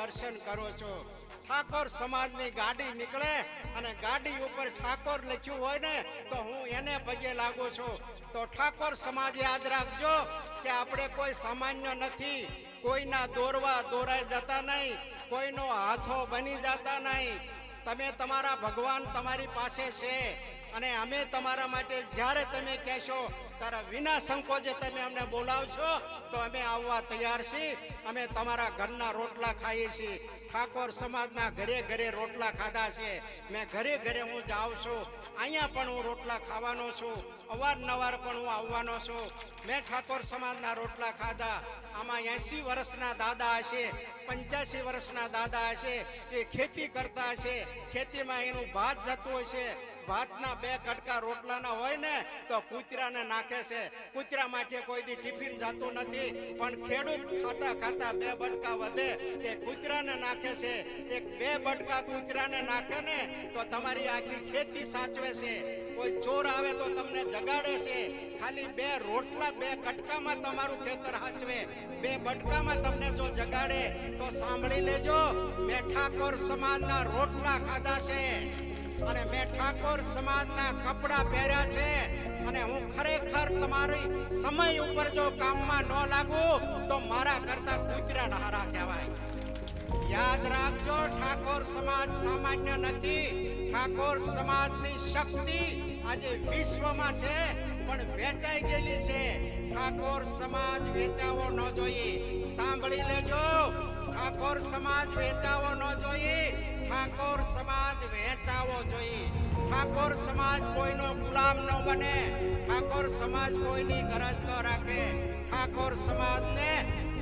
દર્શન કરો છો. ઠાકોર સમાજની ગાડી નીકળે અને ગાડી ઉપર ઠાકોર લખ્યું હોય ને, તો હું એને પગે લાગુ છું. તો ઠાકોર સમાજ યાદ રાખજો કે આપણે કોઈ સામાન્ય નથી. કોઈના દોરવા દોરાઈ જતા નહીં. કોઈનો હાથો બની જતા નહીં. તમે તમારા ભગવાન તમારી પાસે છે. અને અમે તમારા માટે જ્યારે તમે કહેશો ત્યારે વિના સંકોચે તમે અમને બોલાવશો, તો અમે આવવા તૈયાર છીએ. અમે તમારા ઘરના રોટલા ખાઈએ છીએ. ઠાકોર સમાજના ઘરે ઘરે રોટલા ખાધા છે. મેં ઘરે ઘરે હું જાઉં છું. અહીંયા પણ હું રોટલા ખાવાનો છું. અવારનવાર પણ હું આવવાનો છું. મેં ઠાકોર સમાજના રોટલા ખાધા. આમાં એસી વર્ષના દાદા હશે, પંચ્યાસી વર્ષના દાદા હશે, એ ખેતી કરતા હશે. ખેતીમાં એનું ભાત જતું હશે ભાતના બે કટકા રોટલાના હોય ને, તો કૂતરાને નાખે છે. કૂતરા માટે કોઈ દી ટિફિન જતું નથી, પણ ખેડૂત ખાતા ખાતા બે બટકા વધે, એ કૂતરાને નાખે છે. એક બે બટકા કૂતરાને નાખે ને, તો તમારી આખી ખેતી સાચવે છે. કોઈ ચોર આવે તો તમને જગાડે છે. ખાલી બે રોટલા, બે કટકામાં તમારું ખેતર હાચવે. બે બટકામાં તમને જો જગાડે, તો સાંભળી લેજો મેં ઠાકોર સમાજના રોટલા ખાધા છે. અને મેં ઠાકોર સમાજના કપડા પહેર્યા છે. અને હું ખરેખર તમારી સમય ઉપર જો કામમાં ન લાગુ, તો મારા કરતા કૂતરા હારા કહેવાય. યાદ રાખજો, ઠાકોર સમાજ સામાન્ય નથી. ઠાકોર સમાજની શક્તિ આજે વિશ્વમાં છે, પણ વેચાઈ ગયેલી છે. ઠાકોર સમાજ વેચાવો ન જોઈએ. સાંભળી લેજો, ઠાકોર સમાજ વેચાવો ન જોઈએ. ઠાકોર સમાજ વેચાવો જોઈએ. ઠાકોર સમાજ કોઈનો ગુલામ ન બને. ઠાકોર સમાજ કોઈની ગરજ ન રાખે. ઠાકોર સમાજને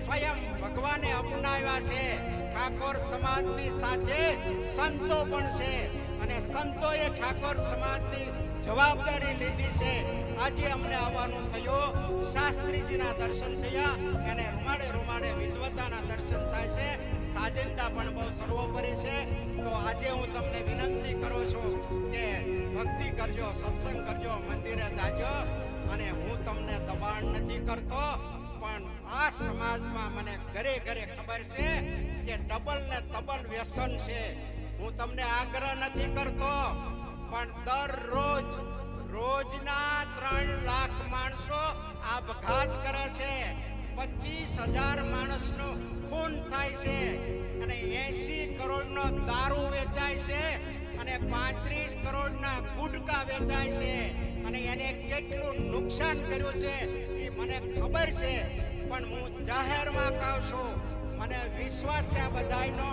સ્વયં ભગવાને અપનાવ્યા છે. ઠાકોર સમાજની સાથે સંતો પણ છે અને સંતોએ ઠાકોર સમાજની જવાબદારી લીધી છે. આજે અમને આવવાનું થયું. શાસ્ત્રીજીના દર્શન થયા અને રૂમાડે રૂમાડે વિદ્વતાના દર્શન થાય છે. સાજિંદા પણ બહુ સર્વોપરી છે. તો આજે હું તમને વિનંતી કરું છું કે ભક્તિ કરજો, સત્સંગ કરજો, મંદિરે જાજો અને હું તમને દબાણ નથી કરતો. પણ આ સમાજમાં મને ઘરે ઘરે ખબર છે કે ડબલ ને તબલ વ્યસન છે. હું તમને આગ્રહ નથી કરતો, પણ દરરોજ, રોજના ત્રણ લાખ માણસો આપઘાત કરે છે. પચીસ હજાર માણસનું ખૂન થાય છે અને એસી કરોડનો દારૂ વેચાય છે અને પાંત્રીસ કરોડના ગુટકા વેચાય છે. અને એને કેટલું નુકસાન કર્યું છે એ મને ખબર છે. પણ હું જાહેરમાં કહું છું, મને વિશ્વાસ છે બધાયનો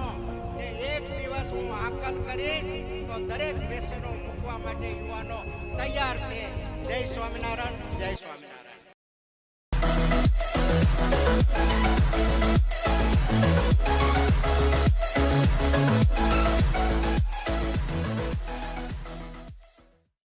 કે એક દિવસ હું હાકલ કરીશ તો દરેક વ્યસનો મૂકવા માટે યુવાનો તૈયાર છે. જય સ્વામિનારાયણ જય સ્વામિનારાયણ.